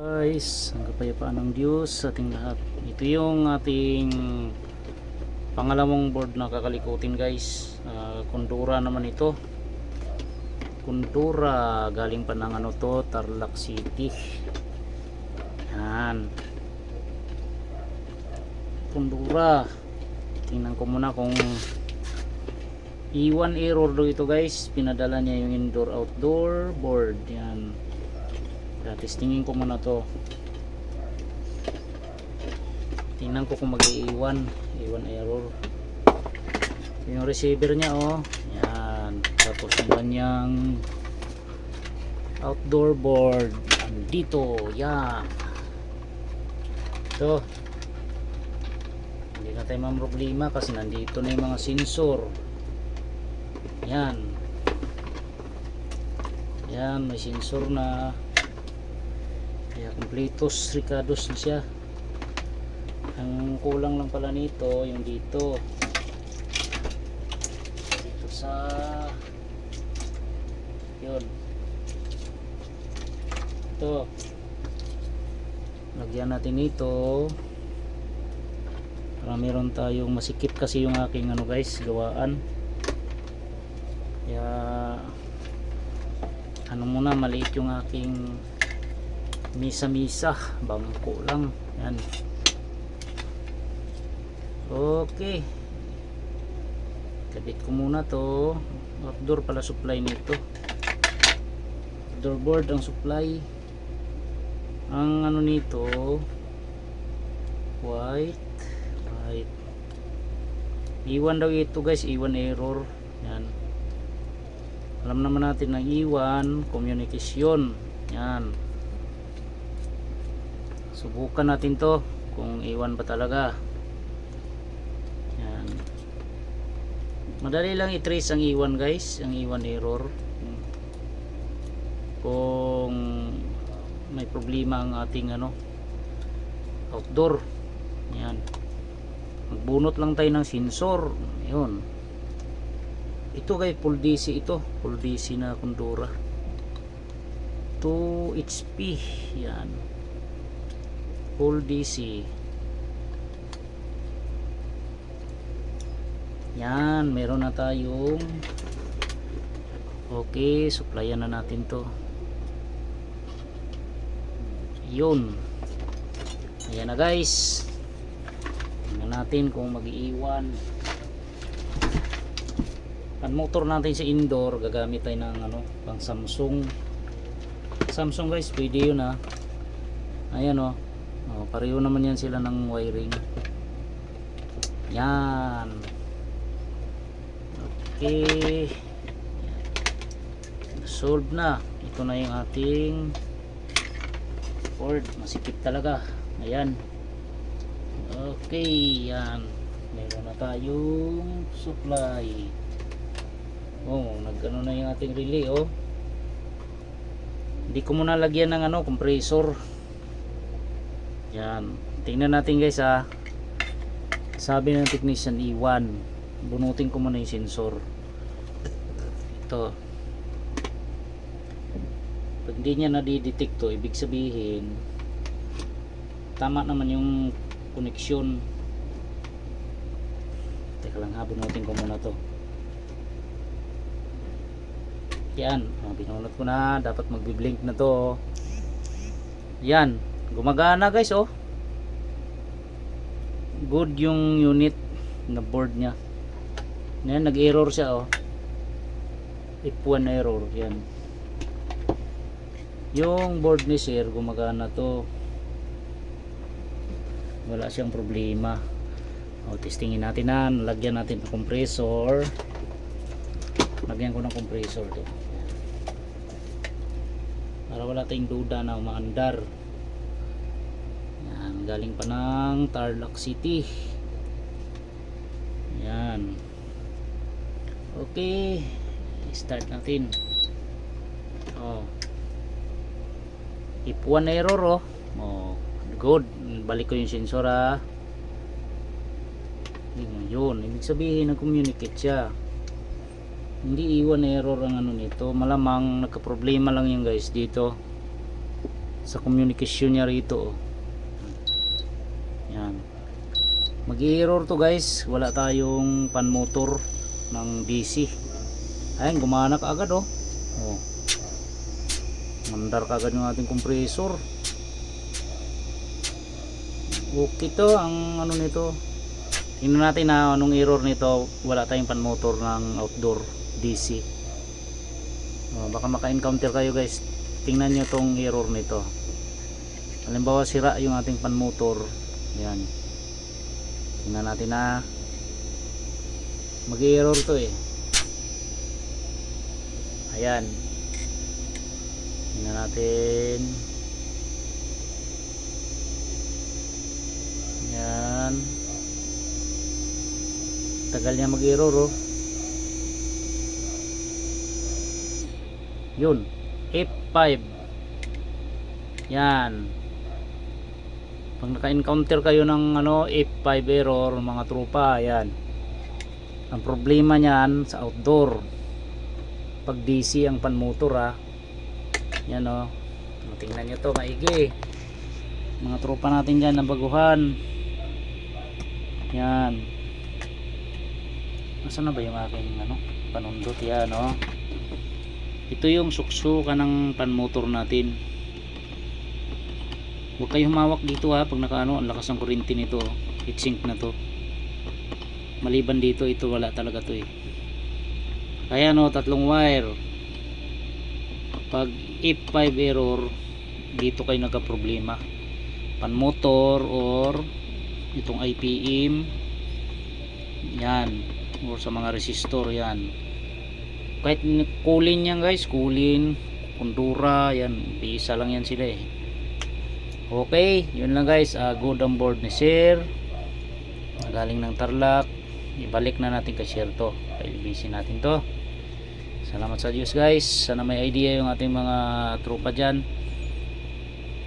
Guys, ang kapayapaan ng Diyos sa ating lahat. Ito yung ating pangalawang board na kakalikutin guys. Ah, Kundura naman ito. Kundura galing pa ng ano to, Tarlac City. Yan. Kundura. Tingnan ko muna kung E1 error daw ito guys. Pinadala niya yung indoor outdoor board. Yan. Kaya testingin ko muna to. Tingnan ko kung mag-iwan. Iwan error. Yung receiver niya oh. Yan. Tapos yung kanyang outdoor board. Dito. Yan. Ito. Hindi na tayo problema kasi nandito na yung mga sensor. Yan. Yan. May sensor na. Kaya completos ricados na siya. Ang kulang lang pala nito yung dito. Dito sa yun. Ito. Lagyan natin ito. Para meron tayong masikip kasi yung aking ano guys, gawaan. Kaya ano muna maliit yung aking misa-misa bangko lang. Yan. Okay. Kabit ko muna to. Outdoor pala supply nito. Outdoor board ang supply. Ang ano nito white. White. Iwan daw ito guys. Iwan error. Yan. Alam naman natin na iwan communication. Yan subukan natin to kung iwan ba talaga. Yan. Madali lang i-trace ang iwan guys. Ang iwan error. Kung may problema ang ating ano outdoor. Yan. Magbunot lang tayo ng sensor. Yun. Ito guys full DC ito. Full DC na kundura. 2 HP yan full DC yan meron na tayong okay supplyan na natin to. Yun. Ayan na guys. Tingnan natin kung mag-iwan ang motor natin sa indoor gagamit tayo ng ano pang Samsung. Samsung guys pwede yun ha ayan o oh, pareho naman yan sila ng wiring. Yan. Okay. Solve na. Ito na yung ating board. Masikip talaga. Ayan. Okay yan. Meron na tayong supply. Oh nagano na yung ating relay oh. Hindi ko muna lagyan ng ano compressor yan. Tingnan natin guys ha. Sabi ng technician iwan bunutin ko muna yung sensor. Ito. Pag hindi niya nadidetect to ibig sabihin tama naman yung connection. Teka lang ha. Bunutin ko muna to. Yan. Oh, binunot ko na. Dapat magbiblink na to. Yan gumagana guys oh. Good yung unit na board nya yan nag error siya oh. F1 error yan. Yung board ni sir gumagana to. Wala siyang problema. O testingin natin na. Lagyan natin ng compressor. Lagyan ko ng compressor to. Para wala tayong duda na umaandar galing pa ng Tarlac City. Yan. Okay. Start natin. Oh. If one error oh, oh good. Balik ko yung sensor ah. Yun ibig sabihin nag-communicate siya. Hindi iwan error ang ano nito. Malamang nagka-problema lang yung guys dito. Sa communication niya rito oh. yan mag-error to guys. Wala tayong pan motor ng DC ayun gumana ka agad oh, oh. mandar ka agad yung ating compressor. Okay to ang ano nito. Tingnan natin na anong error nito. Wala tayong pan motor ng outdoor DC oh, baka maka-encounter kayo guys. Tingnan nyo tong error nito. Halimbawa sira yung ating pan motor yan tingnan natin na mag error to eh. Ayan. Tingnan natin. Yan tagal niya mag error oh. Yun. F5 yan pag naka-encounter kayo ng ano F5 error mga tropa yan ang problema niyan sa outdoor. Pag DC ang panmotor ha yan o tingnan nyo to maigi. Mga tropa natin dyan na baguhan. Yan. Nasaan na ba yung aking ano, panundot? Yan, no? Ito yung suksukan ng panmotor natin. Huwag kayo humawak dito ha, pag nakaano, ang lakas ng kuryente nito. Heatsink na to. Maliban dito, ito wala talaga to eh. Kaya no, tatlong wire. Pag F5 error, dito kayo nagka-problema. Panmotor or itong IPM. Yan or sa mga resistor yan kahit kulin yan guys kulin kundura yan isa lang yan sila eh okay yun lang guys. Uh, good on board ni sir. Galing ng tarlac. Ibalik na natin kay sir to. Pailibisin natin to. Salamat sa Diyos guys. Sana may idea yung ating mga tropa dyan.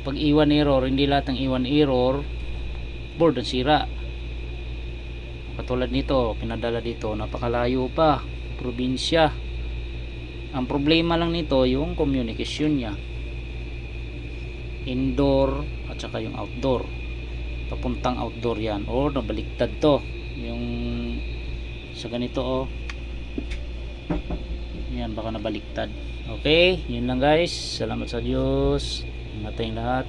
Pag iwan error hindi lahat ng iwan error board ang sira. Katulad nito pinadala dito napakalayo pa. Probinsya. Ang problema lang nito yung communication niya indoor at saka yung outdoor. Papuntang outdoor yan. Or nabaliktad to. Yung sa ganito oh. Yan baka nabaliktad. Okay yun lang guys. Salamat sa Diyos. Ingat lahat